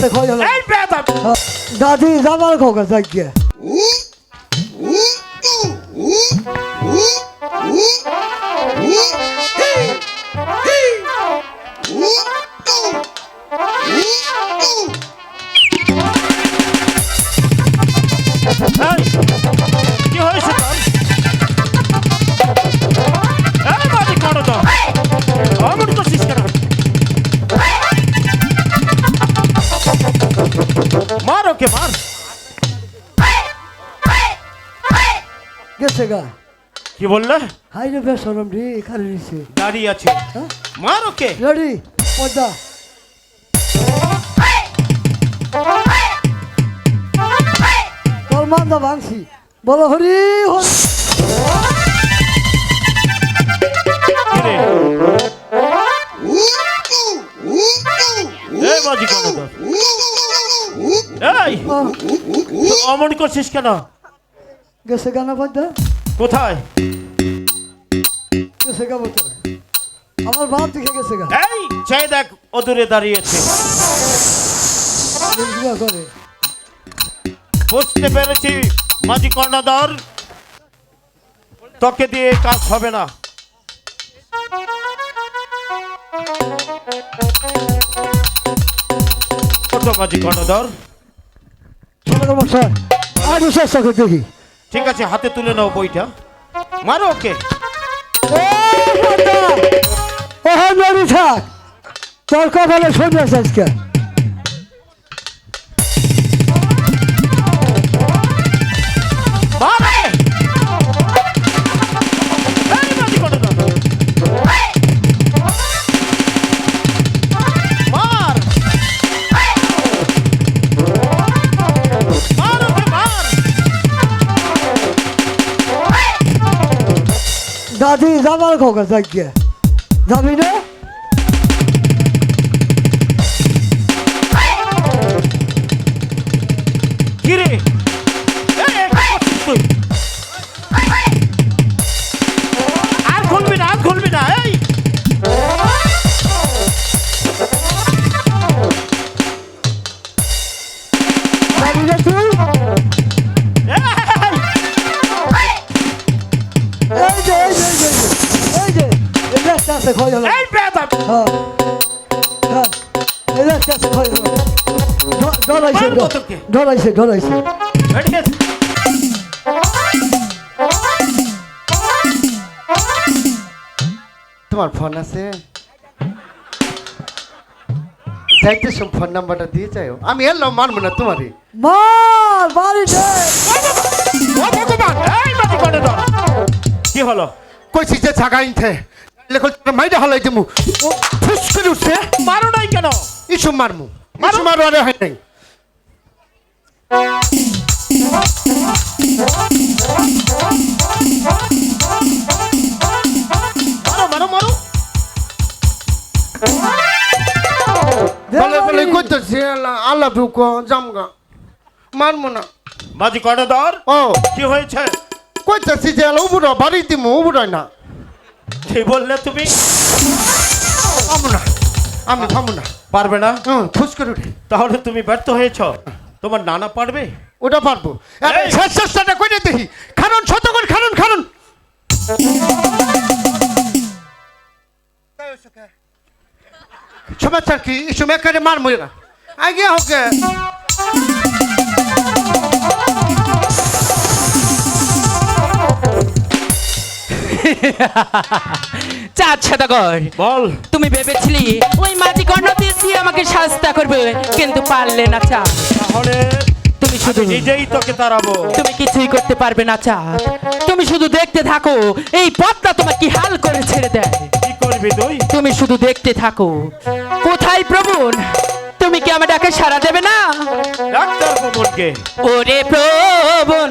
আছে খোঁজ দাদি জামাল খোকা যাইকে এই, গেছে গা কি বললে? হাই রে বেসরম রে এখানে নিছে দাঁড়িয়ে আছে। হ্যাঁ? মার ওকে। রেডি পদ্মা তোর মান্দা ভাঙছি। বলো হরি হরি। তো অমন করছিস কেন? গেছে গানা পদ্মা কোথায়? গেছে গা আমার বাপ দেখে গেছে গা। এই চাই দেখ অদূরে দাঁড়িয়েছে। করে। বুঝতে পেরেছি মাঝি কর্ণাধর। তোকে দিয়ে কাজ হবে না। মাঝি কর্ণধর। করে দেখি। ঠিক আছে হাতে তুলে নাও বইটা। মারো ওকে। ও থাক। তোর কপালে শুনে আজকে। দাদি জামাল খোকা যাইকে যাবি না? এই যে একটা হলো এই বেদব হ্যাঁ হ্যাঁ এই যে একটা আছে হলো ডরাইছে। ডরাইছে ডরাইছে তোমার ফোন আছে যাইতে সব ফোন নাম্বারটা দিয়ে যাও আমি এলাম মানবো না তোমারই মার বাড়িতে ও ভগবান, এই মাঝি কনে ধর। কি হলো কইছি যে জাগা লেখল মাইডা হলাই দিমু। ও ফুস করে উঠছে। মারো নাই কেন? ইসু মারমু। ইসু মারো আরে হয় নাই। মারো মারো মারো। বলে বলে কইতেছি আল্লাহ বুক জামগা। মারমু না। কনে ধর? ও। কি হয়েছে? কইতেছি যে উবুর বাড়ি দিমু উবুরাই না। কি বললে তুমি। থামু না আমি থামু না। পারবে না? হুম ফুস করে উঠে। তাহলে তুমি ব্যর্থ হয়েছ। তোমার নানা পারবে? ওটা পারব! শেষ চেষ্টাটা দেখি। খারণ শতকর খারণ খারণ সমাচার কি? সময় করে মার মরে না আগে হোকে চাঁদ সদাগর বল। তুমি ভেবেছিলি ওই মাটি কর্ণ দিয়ে আমাকে শাস্তা করবে কিন্তু পারলে না চা। তাহলে তুমি শুধু নিজেই তোকে তাড়াবো। তুমি কিছুই করতে পারবে না চাঁদ তুমি শুধু দেখতে থাকো এই পথটা তোমার কি হাল করে ছেড়ে দেয়? কি করবি তুই? তুমি শুধু দেখতে থাকো। কোথায় প্রবণ? তুমি কি আমার ডাকে সাড়া দেবে না? ডাক্তার প্রমোদকে ওরে প্রবণ